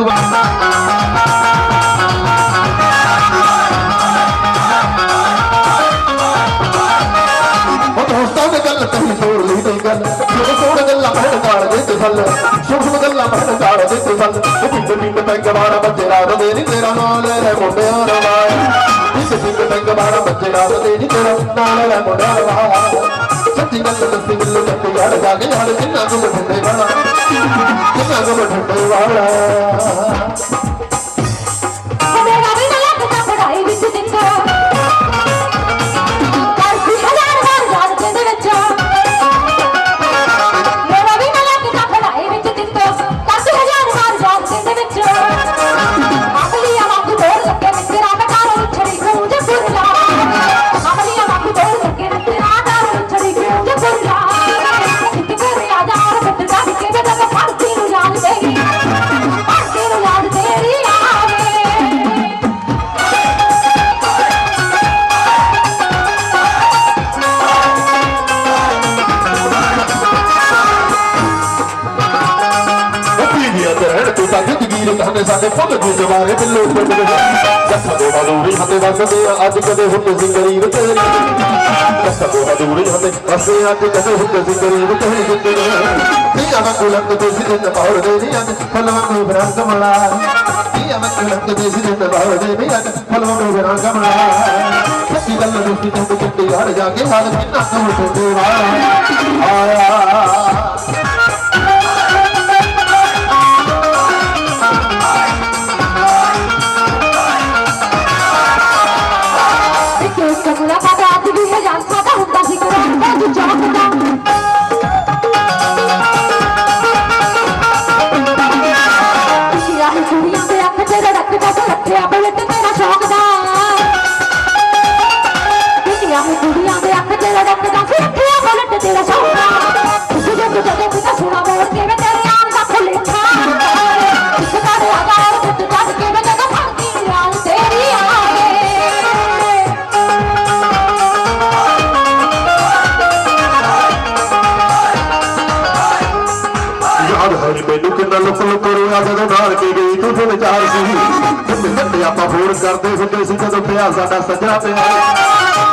ਉਹ ਬੱਚੇ ਰਾਤ ਦੇ ਨੀ ਤੇਰਾ ਨਾਲ ਲੈ ਮੁੰਡਿਆਂ ਰਵਾਇਆ ਪਿੰਡ ਪਿੰਡ ਪੈਂਗ ਮਾਰਾ ਬੱਚੇ ਰਾਤ ਦੇ ਨੀ ਤੇਰਾ ਨਾਲ ਲੈ ਮੁੰਡਿਆਂ ਰਵਾਇਆ ਸੱਚੀ ਗੱਲ ਦੱਸੀ ਮਿਲ ਜੱਟ ਯਾਰ ਜਾ ਕੇ ਯਾਰ ਕਿੰਨਾ ਕੁ ਠੰਡੇ ਵਾਲਾ। ਕਿੰਨਾ ਤੂੰ ਕਹਿੰਦੇ ਸਾਡੇ ਫੁੱਲ ਦੀ ਜਵਾਰੇ ਬਿੱਲੋ ਪਿੰਡ ਦੇ ਜੱਥਾ ਦੇ ਹਦੂਰੀ ਹੱਥੇ ਵਸਦੇ ਆ, ਅੱਜ ਕਦੇ ਹੁੰਦੇ ਸੀ ਗਰੀਬ ਤੇਰੇ ਜੱਥਾ ਦੇ ਹਦੂਰੀ ਹੱਥੇ ਵਸਦੇ ਅੱਜ ਕਦੇ ਹੁੰਦੇ ਸੀ ਗਰੀਬ ਤੇਰੇ ਜਿੰਦੇ ਨੀ ਆਵਾਂ ਕੁਲੰਦ ਦੇ ਸੀ ਦਿਨ ਬਾਹਰ ਦੇ ਨੀ ਅੱਜ ਫਲਵਾਂ ਨੂੰ ਬਰਾਂ ਕਮਲਾ ਨੀ ਆਵਾਂ ਕੁਲੰਦ ਦੇ ਸੀ ਦਿਨ ਬਾਹਰ ਦੇ ਨੀ ਅੱਜ ਫਲਵਾਂ ਨੂੰ ਬਰਾਂ ਕਮਲਾ ਸੱਚੀ ਗੱਲ ਦੋਸਤੀ ਤੋਂ ਕਿੱਤੇ ਹੜ ਜਾ ਕੇ ਹਾਲ ਕਿੰਨਾ ਕਮ ਟੁੱਟੇ ਵਾਲਾ ਆਇਆ। ਇੱਕ ਇੱਕ ਅੱਜ ਵੀ ਹਜ਼ਾਰ ਸਾਦਾ ਹੁੰਦਾ ਸੀ ਕੁਰਾਨ ਦਾ ਜੋ ਚਾਹਦਾ ਲੁਕ ਲੁਕ ਰੋਇਆ ਜਦੋਂ ਨਾਲ ਕੇ ਗਈ ਤੂੰ ਫਿਰ ਵਿਚਾਰ ਸੀ। ਹੁੰਦੇ ਹੁੰਦੇ ਆਪਾਂ ਫੋਨ ਕਰਦੇ ਹੁੰਦੇ ਸੀ, ਜਦੋਂ ਪਿਆ ਸਾਡਾ ਸੱਜਣਾ ਪਿਆ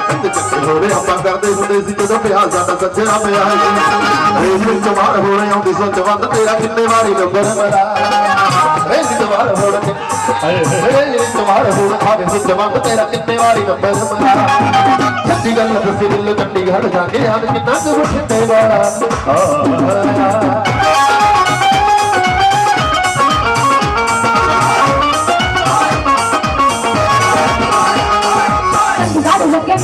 ਹੁੰਦੇ ਚੱਕੇ ਹੋਰੇ ਆਪਾਂ ਕਰਦੇ ਹੁੰਦੇ ਸੀ, ਜਦੋਂ ਪਿਆ ਸਾਡਾ ਸੱਜਣਾ ਪਿਆ ਰੇਜ ਵਿੱਚ ਮਾਰ ਹੋਣੇ ਆਉਂਦੀ ਸੋਚ ਵੱਧ ਤੇਰਾ ਕਿੰਨੇ ਵਾਰੀ ਨੰਬਰ ਮਰਾ ਰੇਜ ਦਵਾਰ ਹੋਣ ਕੇ ਹਏ ਰੇਜ ਵਿੱਚ ਮਾਰ ਹੋਣ ਆਵੇ ਸੋਚ ਵੱਧ ਤੇਰਾ ਕਿੰਨੇ ਵਾਰੀ ਨੰਬਰ ਮਰਾ ਸੱਚੀ ਗੱਲ ਦੱਸੀ ਦਿਲ ਚੰਡੀਗੜ੍ਹ ਜਾ ਕੇ ਯਾਦ ਕਿੰਨਾ ਕੁ ਮੁੱਠੇ ਵਾਲਾ। ਆ আর লোকের